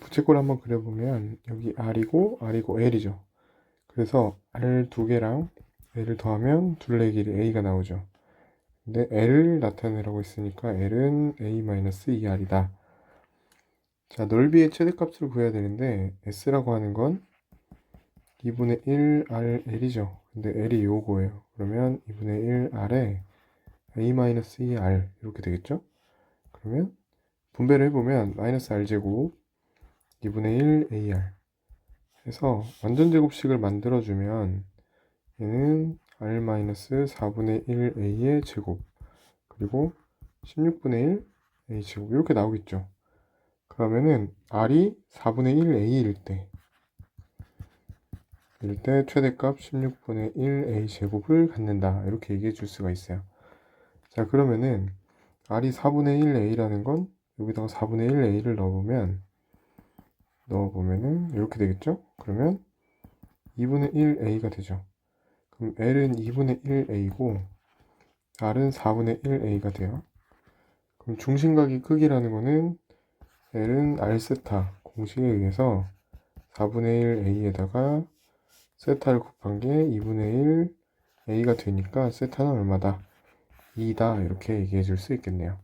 부채꼴 한번 그려보면 여기 R이고 R이고 L이죠. 그래서 R 두 개랑 L을 더하면 둘레 길이 A가 나오죠. 근데 L을 나타내라고 했으니까 L은 A-2R이다. 자, 넓이의 최대값을 구해야 되는데 S라고 하는 건 2분의 1 RL이죠. 근데 L이 요거예요. 그러면 2분의 1 R에 A-2R 이렇게 되겠죠? 그러면 분배를 해보면 마이너스 R제곱 2분의 1 AR 해서 완전 제곱식을 만들어주면 얘는 R-4분의 1 A의 제곱 그리고 16분의 1 A 제곱 이렇게 나오겠죠. 그러면은 R이 4분의 1 A일 때 이럴 때 최대값 16분의 1 A 제곱을 갖는다 이렇게 얘기해 줄 수가 있어요. 자 그러면은 R이 4분의 1 A라는 건 여기다가 4분의 1 A를 넣어보면 넣어보면은 이렇게 되겠죠? 그러면 2분의 1 A가 되죠. 그럼 L은 2분의 1 A고 R은 4분의 1 A가 돼요. 그럼 중심각의 크기라는 거는 L은 R 세타 공식에 의해서 4분의 1 A에다가 세타를 곱한 게 2분의 1 A가 되니까 세타는 얼마다? 2다 이렇게 얘기해 줄 수 있겠네요.